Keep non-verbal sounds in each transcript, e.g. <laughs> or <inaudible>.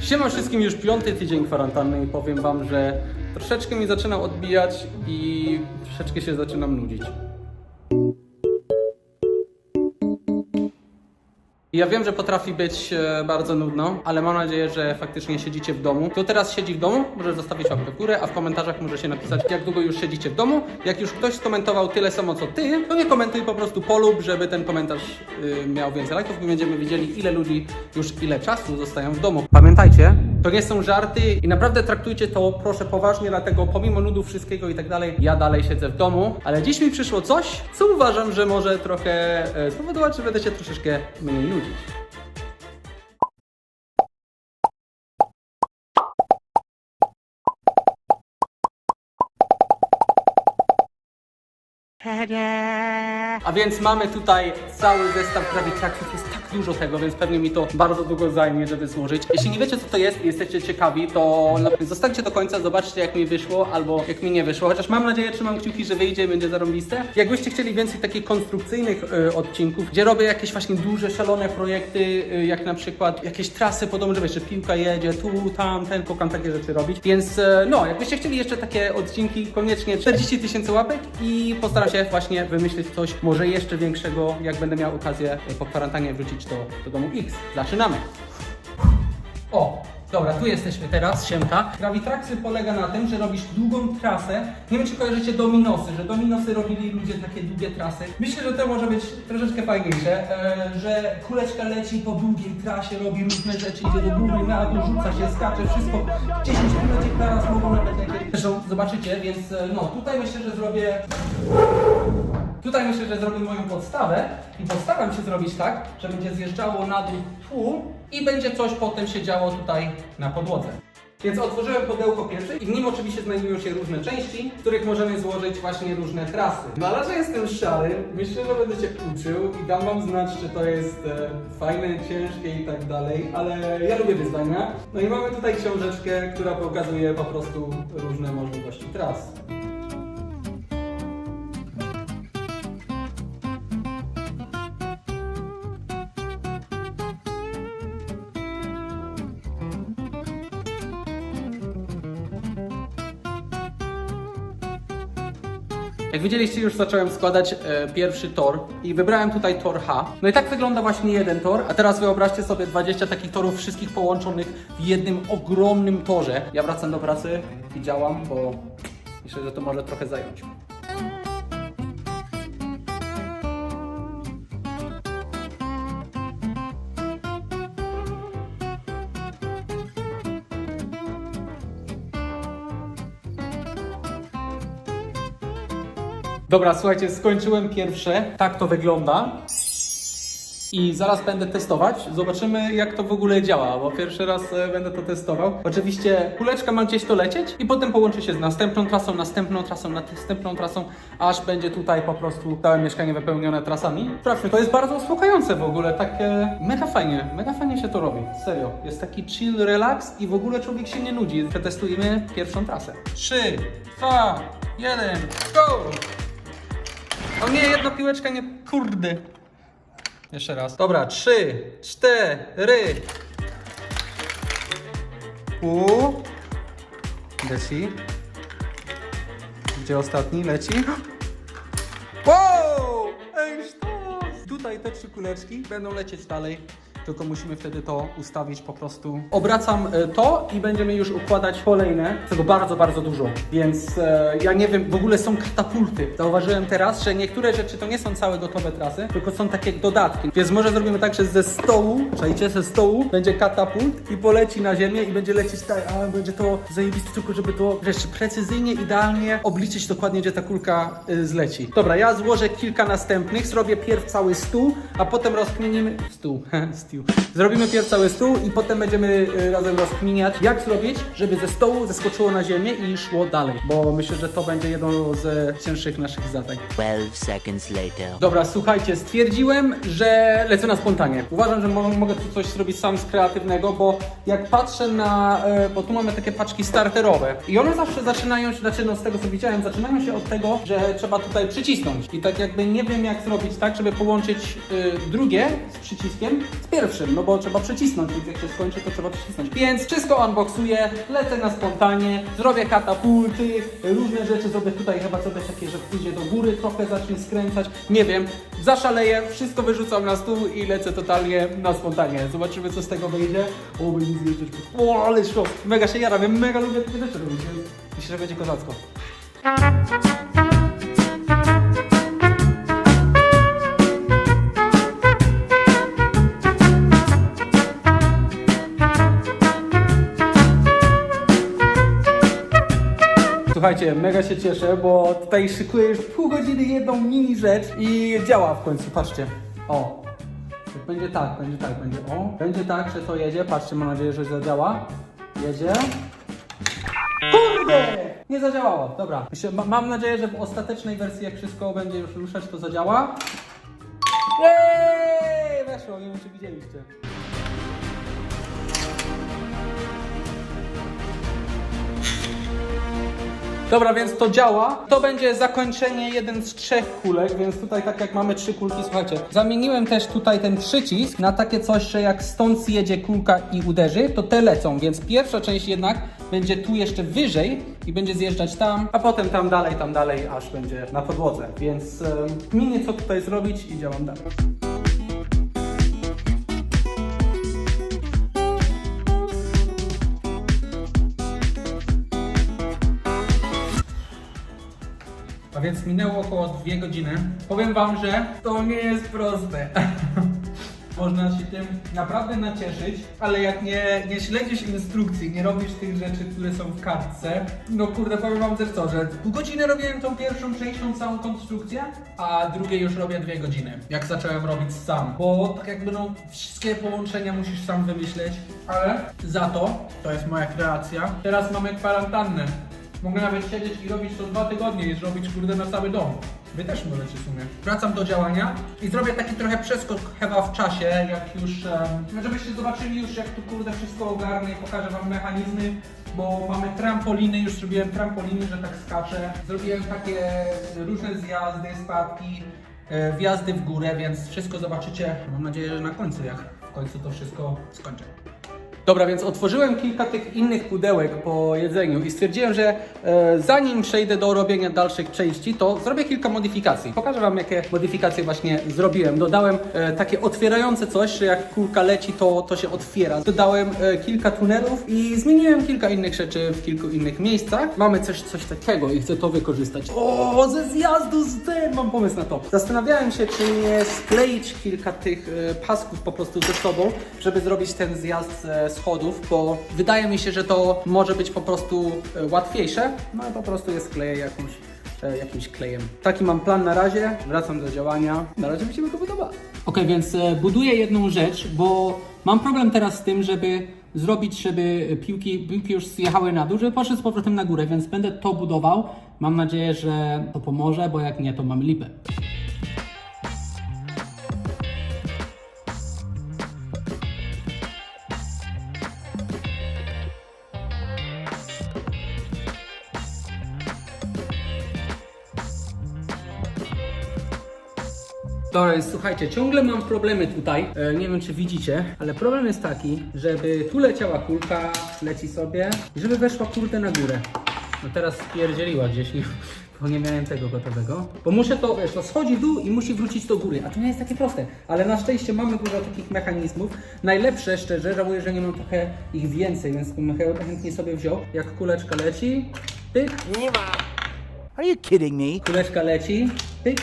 Siema wszystkim, już piąty tydzień kwarantanny i powiem wam, że troszeczkę mi zaczyna odbijać i troszeczkę się zaczynam nudzić. Ja wiem, że potrafi być e, bardzo nudno, ale mam nadzieję, że faktycznie siedzicie w domu. Kto teraz siedzi w domu, może zostawić łapkę w górę, a w komentarzach możecie napisać, jak długo już siedzicie w domu. Jak już ktoś skomentował tyle samo co ty, to nie komentuj, po prostu polub, żeby ten komentarz y, miał więcej lajków i będziemy wiedzieli, ile ludzi już ile czasu zostają w domu. Pamiętajcie, to nie są żarty i naprawdę traktujcie to proszę poważnie, dlatego pomimo nudów wszystkiego i tak dalej, ja dalej siedzę w domu, ale dziś mi przyszło coś, co uważam, że może trochę e, spowodować, że będę się troszeczkę mniej A więc mamy tutaj cały zestaw gravitraxów, jest tak dużo tego, więc pewnie mi to bardzo długo zajmie, żeby złożyć. Jeśli nie wiecie co to jest i jesteście ciekawi, to zostańcie do końca, zobaczcie jak mi wyszło albo jak mi nie wyszło, chociaż mam nadzieję, trzymam kciuki, że wyjdzie i będzie zarąbiste. Jakbyście chcieli więcej takich konstrukcyjnych y, odcinków, gdzie robię jakieś właśnie duże, szalone projekty, y, jak na przykład jakieś trasy podobne, że piłka jedzie tu, tam, ten, kokam takie rzeczy robić. Więc e, no, jakbyście chcieli jeszcze takie odcinki, koniecznie 40 tysięcy łapek i postaram się właśnie wymyślić coś może jeszcze większego, jak będę miał okazję e, po kwarantannie wrócić do, do domu X. Zaczynamy! O, dobra, tu jesteśmy teraz, siemka. Gravitraxy polega na tym, że robisz długą trasę. Nie wiem, czy kojarzycie dominosy, że dominosy robili ludzie takie długie trasy. Myślę, że to może być troszeczkę fajniejsze, e, że kuleczka leci po długiej trasie, robi różne rzeczy, idzie do góry, na dół, rzuca się, skacze, wszystko. 10 km na raz mogą nawet jakieś... Zresztą zobaczycie, więc e, no, tutaj myślę, że zrobię... Tutaj myślę, że zrobię moją podstawę i postaram się zrobić tak, że będzie zjeżdżało na dół tu i będzie coś potem się działo tutaj na podłodze. Więc otworzyłem pudełko pierwsze i w nim oczywiście znajdują się różne części, z których możemy złożyć właśnie różne trasy. Na razie jestem szary, myślę, że będę się uczył i dam wam znać, czy to jest e, fajne, ciężkie i tak dalej, ale ja lubię wyzwania. No i mamy tutaj książeczkę, która pokazuje po prostu różne możliwości tras. Jak widzieliście, już zacząłem składać e, pierwszy tor i wybrałem tutaj tor H. No i tak wygląda właśnie jeden tor, a teraz wyobraźcie sobie 20 takich torów wszystkich połączonych w jednym ogromnym torze. Ja wracam do pracy i działam, bo myślę, że to może trochę zająć. Dobra, słuchajcie, skończyłem pierwsze. Tak to wygląda. I zaraz będę testować. Zobaczymy, jak to w ogóle działa, bo pierwszy raz e, będę to testował. Oczywiście kuleczka ma gdzieś to lecieć i potem połączy się z następną trasą, następną trasą, następną trasą, aż będzie tutaj po prostu całe mieszkanie wypełnione trasami. Sprawdźmy, to jest bardzo uspokajające w ogóle, takie mega fajnie, mega fajnie się to robi. Serio, jest taki chill, relax i w ogóle człowiek się nie nudzi. Przetestujmy pierwszą trasę. 3, 2, 1, go! O nie, jedna piłeczka nie. Kurde. Jeszcze raz. Dobra, trzy, cztery. U. Leci. Gdzie ostatni leci? Wow! Ej, sztos! Tutaj te trzy kuleczki będą lecieć dalej. Tylko musimy wtedy to ustawić po prostu. Obracam e, to i będziemy już układać kolejne. Tego bardzo, bardzo dużo. Więc e, ja nie wiem, w ogóle są katapulty. Zauważyłem teraz, że niektóre rzeczy to nie są całe gotowe trasy, tylko są takie dodatki. Więc może zrobimy tak, że ze stołu, czajcie, ze stołu będzie katapult i poleci na ziemię i będzie lecieć tak, a będzie to zajebiste tylko, żeby to, wiesz, precyzyjnie, idealnie obliczyć dokładnie, gdzie ta kulka y, zleci. Dobra, ja złożę kilka następnych, zrobię pierw cały stół, a potem rozkminimy... Stół, <laughs> stół. Zrobimy pierw cały stół i potem będziemy y, razem rozkminiać, jak zrobić, żeby ze stołu zeskoczyło na ziemię i szło dalej. Bo myślę, że to będzie jedno z cięższych naszych zadań. 12 seconds later. Dobra, słuchajcie, stwierdziłem, że lecę na spontanie. Uważam, że mo mogę tu coś zrobić sam z kreatywnego, bo jak patrzę na. E, bo tu mamy takie paczki starterowe i one zawsze zaczynają się, znaczy no z tego co widziałem, zaczynają się od tego, że trzeba tutaj przycisnąć. I tak jakby nie wiem jak zrobić tak, żeby połączyć e, drugie z przyciskiem z pierwszym. Pierwszym, no bo trzeba przycisnąć, więc jak się skończy, to trzeba przycisnąć. Więc wszystko unboxuję, lecę na spontanie, zrobię katapulty, różne rzeczy zrobię tutaj chyba sobie takie, że pójdzie do góry, trochę zacznie skręcać, nie wiem, zaszaleję, wszystko wyrzucam na stół i lecę totalnie na spontanie. Zobaczymy co z tego wyjdzie. O, będzie zjeżdżać. O, ale szok. Mega się jaram, ja mega lubię takie rzeczy robić, myślę, że będzie kozacko. Słuchajcie, mega się cieszę, bo tutaj szykuję już pół godziny jedną mini rzecz i działa w końcu, patrzcie. O, będzie tak, będzie tak, będzie o. Będzie tak, że to jedzie, patrzcie, mam nadzieję, że zadziała. Jedzie. Kurde! Nie zadziałało, dobra. Myślę, ma, mam nadzieję, że w ostatecznej wersji, jak wszystko będzie już ruszać, to zadziała. Jej! Weszło, nie wiem czy widzieliście. Dobra, więc to działa. To będzie zakończenie jeden z trzech kulek, więc tutaj tak jak mamy trzy kulki, słuchajcie. Zamieniłem też tutaj ten przycisk na takie coś, że jak stąd zjedzie kulka i uderzy, to te lecą, więc pierwsza część jednak będzie tu jeszcze wyżej i będzie zjeżdżać tam, a potem tam dalej, tam dalej, aż będzie na podłodze. Więc um, minie co tutaj zrobić i działam dalej. Więc minęło około dwie godziny. Powiem wam, że to nie jest proste. <laughs> Można się tym naprawdę nacieszyć, ale jak nie, nie śledzisz instrukcji, nie robisz tych rzeczy, które są w kartce, no kurde, powiem wam też co, że pół godziny robiłem tą pierwszą część, tą całą konstrukcję, a drugiej już robię dwie godziny, jak zacząłem robić sam. Bo tak jakby no, wszystkie połączenia musisz sam wymyśleć, ale za to, to jest moja kreacja, teraz mamy kwarantannę. Mogę nawet siedzieć i robić to dwa tygodnie i zrobić kurde na cały dom. Wy też możecie w sumie. Wracam do działania i zrobię taki trochę przeskok chyba w czasie, jak już, um, żebyście zobaczyli już jak tu kurde wszystko ogarnę i pokażę wam mechanizmy, bo mamy trampoliny, już zrobiłem trampoliny, że tak skaczę. Zrobiłem takie różne zjazdy, spadki, e, wjazdy w górę, więc wszystko zobaczycie, mam nadzieję, że na końcu, jak w końcu to wszystko skończę. Dobra, więc otworzyłem kilka tych innych pudełek po jedzeniu i stwierdziłem, że e, zanim przejdę do robienia dalszych części, to zrobię kilka modyfikacji. Pokażę Wam, jakie modyfikacje właśnie zrobiłem. Dodałem e, takie otwierające coś, że jak kulka leci, to, to się otwiera. Dodałem e, kilka tunelów i zmieniłem kilka innych rzeczy w kilku innych miejscach. Mamy coś, coś takiego i chcę to wykorzystać. O, ze zjazdu z tym mam pomysł na to. Zastanawiałem się, czy nie skleić kilka tych e, pasków po prostu ze sobą, żeby zrobić ten zjazd ze schodów, bo wydaje mi się, że to może być po prostu e, łatwiejsze. No i po prostu je skleję jakąś, e, jakimś klejem. Taki mam plan na razie. Wracam do działania. Na razie mi się to podoba. Ok, więc e, buduję jedną rzecz, bo mam problem teraz z tym, żeby zrobić, żeby piłki, piłki już zjechały na dół, żeby poszły z powrotem na górę, więc będę to budował. Mam nadzieję, że to pomoże, bo jak nie, to mamy lipę. Więc słuchajcie, ciągle mam problemy tutaj. E, nie wiem, czy widzicie, ale problem jest taki, żeby tu leciała kulka, leci sobie, i żeby weszła kurde na górę. No teraz spierdzieliła gdzieś, <laughs> nie, bo nie miałem tego gotowego. Bo muszę to, wiesz, to schodzi w dół i musi wrócić do góry, a to nie jest takie proste. Ale na szczęście mamy dużo takich mechanizmów. Najlepsze, szczerze, żałuję, że nie mam trochę ich więcej, więc bym ch- chętnie sobie wziął. Jak kuleczka leci, pyk, Are you kidding me? Kuleczka leci, pyk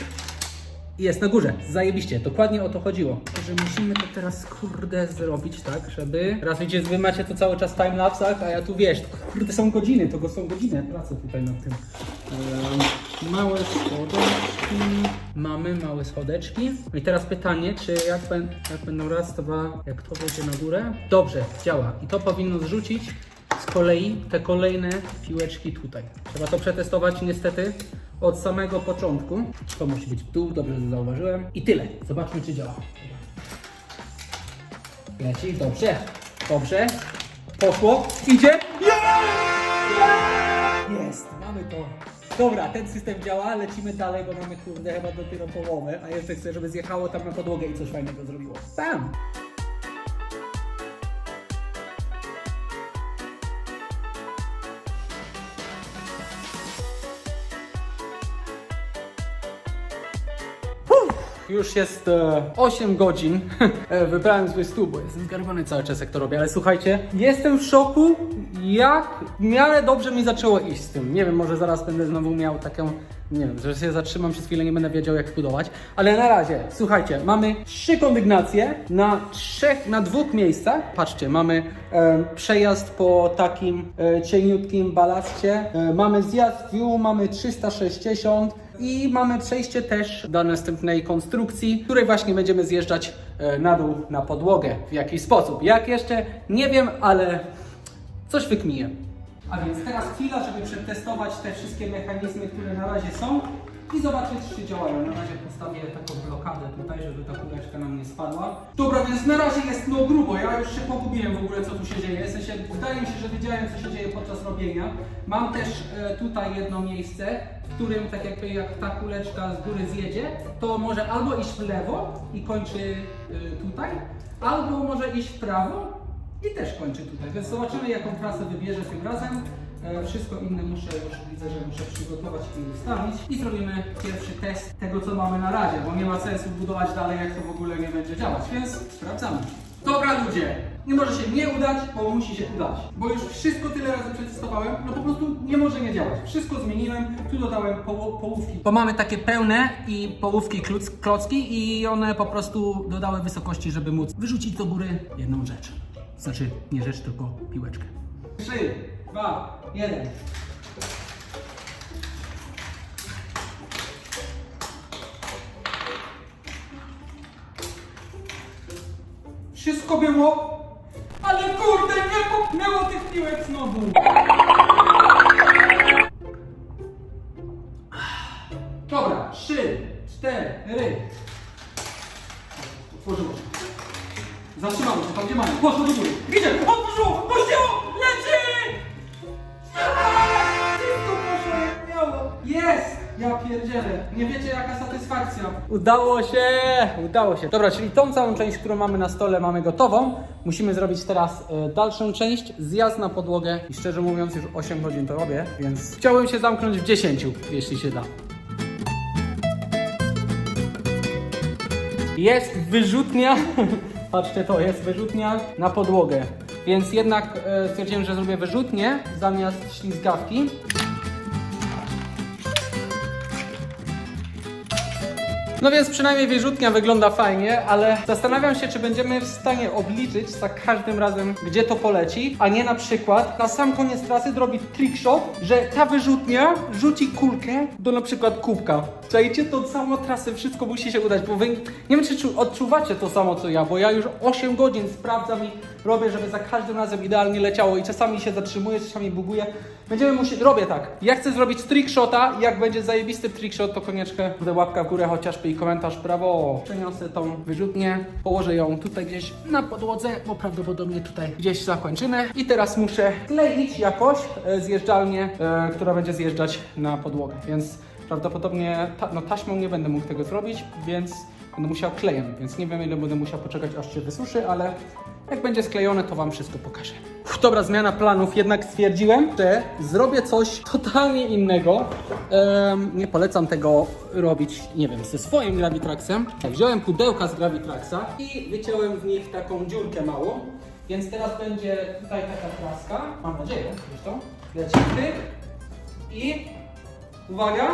i jest na górze. Zajebiście, dokładnie o to chodziło. Że musimy to teraz kurde zrobić tak, żeby... Raz widzicie, wy macie to cały czas w timelapsach, a ja tu wiesz, to kurde są godziny, to są godziny pracy tutaj nad tym. Ehm, małe schodeczki, mamy małe schodeczki. No I teraz pytanie, czy jak, ben, jak będą raz, dwa, jak to wejdzie na górę? Dobrze, działa. I to powinno zrzucić z kolei te kolejne piłeczki tutaj. Trzeba to przetestować niestety od samego początku. To musi być dół, dobrze zauważyłem. I tyle. Zobaczmy czy działa. Leci, dobrze, dobrze. Poszło, idzie. Jest, mamy to. Dobra, ten system działa, lecimy dalej, bo mamy kurde chyba dopiero połowę, a jeszcze chcę, żeby zjechało tam na podłogę i coś fajnego zrobiło. Tam! Już jest e, 8 godzin. <laughs> E, Wybrałem zły stół, bo jestem zgarbany cały czas jak to robię, ale słuchajcie, jestem w szoku, jak w miarę dobrze mi zaczęło iść z tym. Nie wiem, może zaraz będę znowu miał taką, nie wiem, że się zatrzymam przez chwilę, nie będę wiedział jak budować, ale na razie, słuchajcie, mamy trzy kondygnacje na trzech, na dwóch miejscach. Patrzcie, mamy e, przejazd po takim e, cieniutkim balaście, e, mamy zjazd view, mamy 360, i mamy przejście też do następnej konstrukcji, której właśnie będziemy zjeżdżać e, na dół na podłogę. W jaki sposób? Jak jeszcze? Nie wiem, ale coś wykmiję. A więc teraz chwila, żeby przetestować te wszystkie mechanizmy, które na razie są i zobaczyć, czy działają. Na razie postawię taką blokadę tutaj, żeby ta kuleczka nam nie spadła. Dobra, więc na razie jest no grubo. Ja już się pogubiłem w ogóle, co tu się dzieje. W sensie, wydaje mi się, że wiedziałem, co się dzieje podczas robienia. Mam też e, tutaj jedno miejsce, w którym tak jakby jak ta kuleczka z góry zjedzie, to może albo iść w lewo i kończy e, tutaj, albo może iść w prawo i też kończy tutaj. Więc zobaczymy, jaką trasę wybierze tym razem. E, Wszystko inne muszę już widzę, że muszę przygotować i ustawić. I zrobimy pierwszy test tego, co mamy na razie, bo nie ma sensu budować dalej, jak to w ogóle nie będzie działać. Więc sprawdzamy. Dobra ludzie, nie może się nie udać, bo musi się udać. Bo już wszystko tyle razy przetestowałem, no po prostu nie może nie działać. Wszystko zmieniłem, tu dodałem poło- połówki. Bo mamy takie pełne i połówki kluc- klocki i one po prostu dodały wysokości, żeby móc wyrzucić do góry jedną rzecz. Znaczy nie rzecz, tylko piłeczkę. 3, 2, 1. Wszystko było, ale kurde, nie popchnęło tych piłek znowu. Dobra, 3, 4. Otworzyło się. Zatrzymało się tam, gdzie mamy. Poszło do góry. Widzę, otworzyło, puściło, Jest! Ja pierdzielę. Nie wiecie jaka satysfakcja. Udało się! Udało się. Dobra, czyli tą całą część, którą mamy na stole, mamy gotową. Musimy zrobić teraz e, dalszą część, zjazd na podłogę. I szczerze mówiąc, już 8 godzin to robię, więc chciałbym się zamknąć w 10, jeśli się da. Jest wyrzutnia. <laughs> Patrzcie to, jest wyrzutnia na podłogę. Więc jednak e, stwierdziłem, że zrobię wyrzutnię zamiast ślizgawki. No więc przynajmniej wyrzutnia wygląda fajnie, ale zastanawiam się, czy będziemy w stanie obliczyć za każdym razem, gdzie to poleci, a nie na przykład na sam koniec trasy zrobić trickshot, że ta wyrzutnia rzuci kulkę do na przykład kubka. Czajcie to całą trasę, wszystko musi się udać, bo wy nie wiem, czy czu- odczuwacie to samo co ja, bo ja już 8 godzin sprawdzam i robię, żeby za każdym razem idealnie leciało i czasami się zatrzymuję, czasami buguję. Będziemy musieli, robię tak. Ja chcę zrobić trickshota, jak będzie zajebisty trickshot, to koniecznie będę łapka w górę chociażby i komentarz prawo. Przeniosę tą wyrzutnię, położę ją tutaj gdzieś na podłodze, bo prawdopodobnie tutaj gdzieś zakończymy. I teraz muszę kleić jakoś e, zjeżdżalnię, e, która będzie zjeżdżać na podłogę, więc prawdopodobnie ta, no, taśmą nie będę mógł tego zrobić, więc będę musiał klejem, więc nie wiem ile będę musiał poczekać aż się wysuszy, ale jak będzie sklejone, to Wam wszystko pokażę. Dobra, zmiana planów. Jednak stwierdziłem, że zrobię coś totalnie innego. Em, nie polecam tego robić, nie wiem, ze swoim Gravitraxem. Wziąłem pudełka z Gravitraxa i wyciąłem w nich taką dziurkę małą. Więc teraz będzie tutaj taka kraska. Mam nadzieję, zresztą. Leci tyk. I uwaga.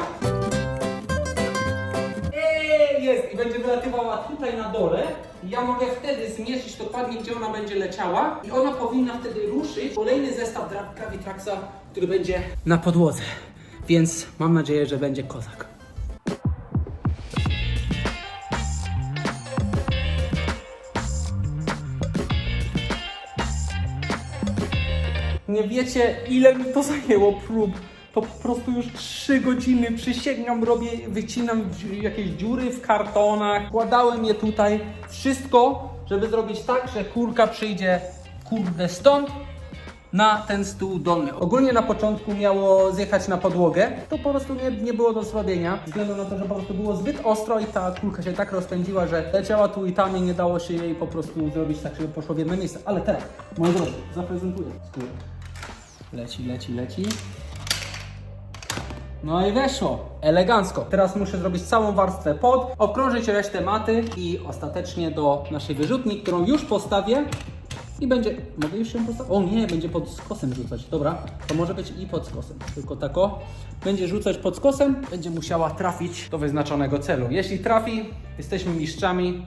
Będzie wylatywała tutaj na dole. Ja mogę wtedy zmierzyć dokładnie, gdzie ona będzie leciała. I ona powinna wtedy ruszyć kolejny zestaw Gra- Gravitraxa, który będzie na podłodze. Więc mam nadzieję, że będzie kozak. Nie wiecie, ile mi to zajęło prób. To po prostu już 3 godziny przysięgam, robię, wycinam jakieś dziury w kartonach, kładałem je tutaj. Wszystko, żeby zrobić tak, że kurka przyjdzie kurde stąd na ten stół dolny. Ogólnie na początku miało zjechać na podłogę, to po prostu nie, nie było do zrobienia, względu na to, że po prostu było zbyt ostro i ta kulka się tak rozpędziła, że leciała tu i tam i nie dało się jej po prostu zrobić tak, żeby poszło w jedno miejsce. Ale teraz, moi drodzy, zaprezentuję skórę. Leci, leci, leci. No i weszło. Elegancko. Teraz muszę zrobić całą warstwę pod, obkrążyć resztę maty i ostatecznie do naszej wyrzutni, którą już postawię. I będzie. Mogę już ją postawić? O nie, będzie pod skosem rzucać. Dobra, to może być i pod skosem. Tylko tako. Będzie rzucać pod skosem, będzie musiała trafić do wyznaczonego celu. Jeśli trafi, jesteśmy mistrzami.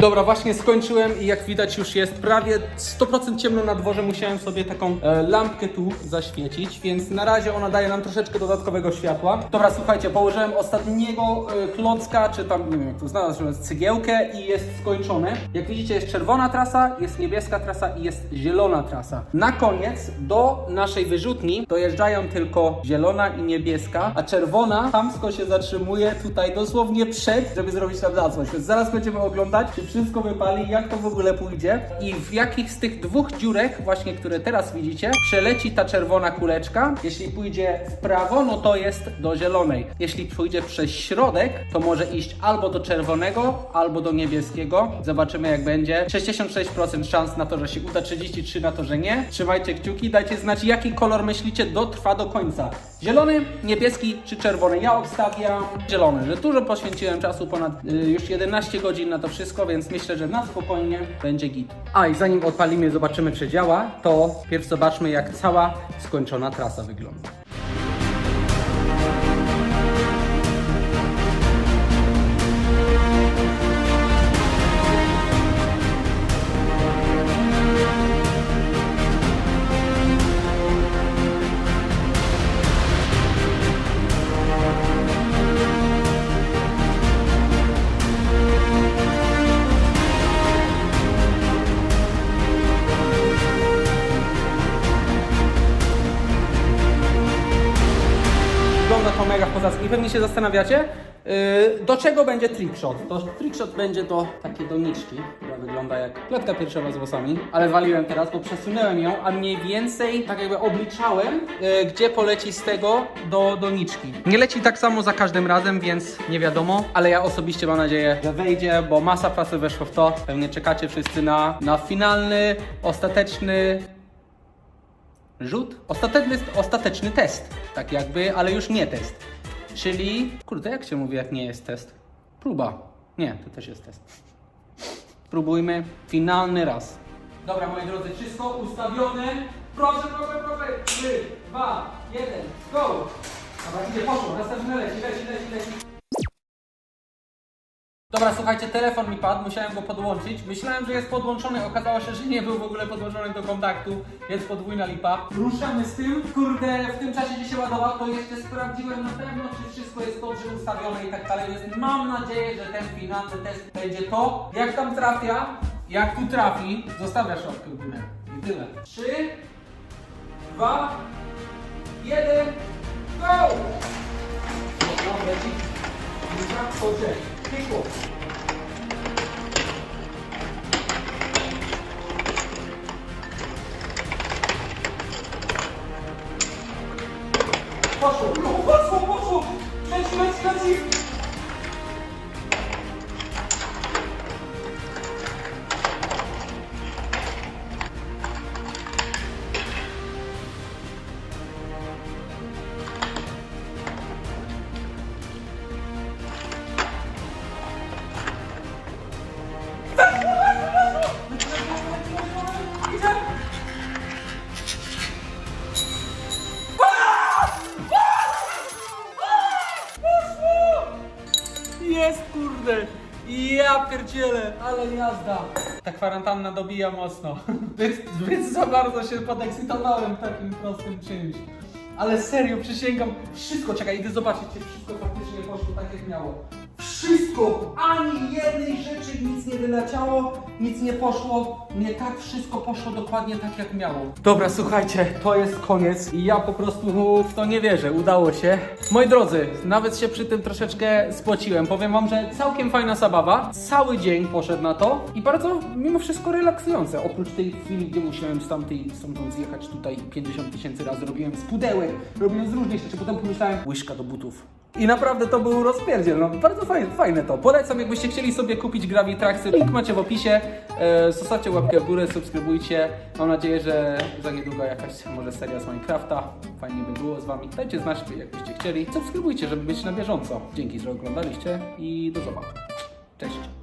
Dobra, właśnie skończyłem i jak widać już jest prawie 100% ciemno na dworze. Musiałem sobie taką e, lampkę tu zaświecić, więc na razie ona daje nam troszeczkę dodatkowego światła. Dobra, słuchajcie, położyłem ostatniego e, klocka, czy tam, nie wiem jak to znalazłem, cegiełkę i jest skończone. Jak widzicie jest czerwona trasa, jest niebieska trasa i jest zielona trasa. Na koniec do naszej wyrzutni dojeżdżają tylko zielona i niebieska, a czerwona tamsko się zatrzymuje tutaj dosłownie przed, żeby zrobić nam zasłość. Więc zaraz będziemy oglądać, czy wszystko wypali, jak to w ogóle pójdzie i w jakich z tych dwóch dziurek, właśnie które teraz widzicie, przeleci ta czerwona kuleczka. Jeśli pójdzie w prawo, no to jest do zielonej. Jeśli pójdzie przez środek, to może iść albo do czerwonego, albo do niebieskiego. Zobaczymy jak będzie. 66% szans na to, że się uda, 33 na to, że nie. Trzymajcie kciuki, dajcie znać jaki kolor myślicie dotrwa do końca. Zielony, niebieski czy czerwony? Ja obstawiam zielony, że dużo poświęciłem czasu, ponad y, już 11 godzin na to wszystko, więc myślę, że na spokojnie będzie git. A i zanim odpalimy zobaczymy czy działa, to pierw zobaczmy jak cała skończona trasa wygląda. Wygląda to mega kozacko. I pewnie się zastanawiacie, yy, do czego będzie trickshot? To trickshot będzie do takiej doniczki, która wygląda jak klatka piersiowa z włosami, ale waliłem teraz, bo przesunąłem ją, a mniej więcej tak jakby obliczałem, yy, gdzie poleci z tego do doniczki. Nie leci tak samo za każdym razem, więc nie wiadomo, ale ja osobiście mam nadzieję, że wejdzie, bo masa pracy weszło w to. Pewnie czekacie wszyscy na, na finalny, ostateczny rzut. Ostateczny, ostateczny test, tak jakby, ale już nie test. Czyli, kurde, jak się mówi, jak nie jest test? Próba. Nie, to też jest test. Próbujmy finalny raz. Dobra, moi drodzy, wszystko ustawione. Proszę, proszę, proszę. 3, 2, 1, go! Dobra, idzie, poszło, następne leci, leci, leci, leci. Słuchajcie, telefon mi padł, musiałem go podłączyć. Myślałem, że jest podłączony, okazało się, że nie był w ogóle podłączony do kontaktu, więc podwójna lipa. Ruszamy z tym. Kurde, w tym czasie, gdzie się ładował, to jeszcze sprawdziłem na pewno, czy wszystko jest dobrze ustawione i tak dalej, więc mam nadzieję, że ten finalny test będzie to. Jak tam trafia, jak tu trafi, zostawia szopkę w. I tyle. 3, 2, 1, go! Dobra, leci. Dobra, chodźcie. Piekło. Ja pierdzielę, ale jazda! Ta kwarantanna dobija mocno. <laughs> Więc, więc za bardzo się podekscytowałem takim prostym czymś. Ale serio, przysięgam, wszystko, czekaj, idę zobaczyć, czy wszystko faktycznie poszło tak jak miało. Wszystko, ani jednej rzeczy nic nie wyleciało, nic nie poszło. Nie tak wszystko poszło dokładnie tak jak miało. Dobra, słuchajcie, to jest koniec i ja po prostu w to nie wierzę. Udało się. Moi drodzy, nawet się przy tym troszeczkę spociłem. Powiem wam, że całkiem fajna zabawa. Cały dzień poszedł na to i bardzo mimo wszystko relaksujące. Oprócz tej chwili, gdzie musiałem z tamtej stamtąd zjechać tutaj 50 tysięcy razy, robiłem z pudełek, robiłem z różnych rzeczy. Potem pomyślałem, łyżka do butów. I naprawdę to był rozpierdziel, no bardzo fajne, fajne to. Polecam, jakbyście chcieli sobie kupić Gravitraxy, link macie w opisie. E, zostawcie łapkę w górę, subskrybujcie. Mam nadzieję, że za niedługo jakaś może seria z Minecrafta. Fajnie by było z wami. Dajcie znać, jakbyście chcieli. Subskrybujcie, żeby być na bieżąco. Dzięki, że oglądaliście i do zobaczenia. Cześć.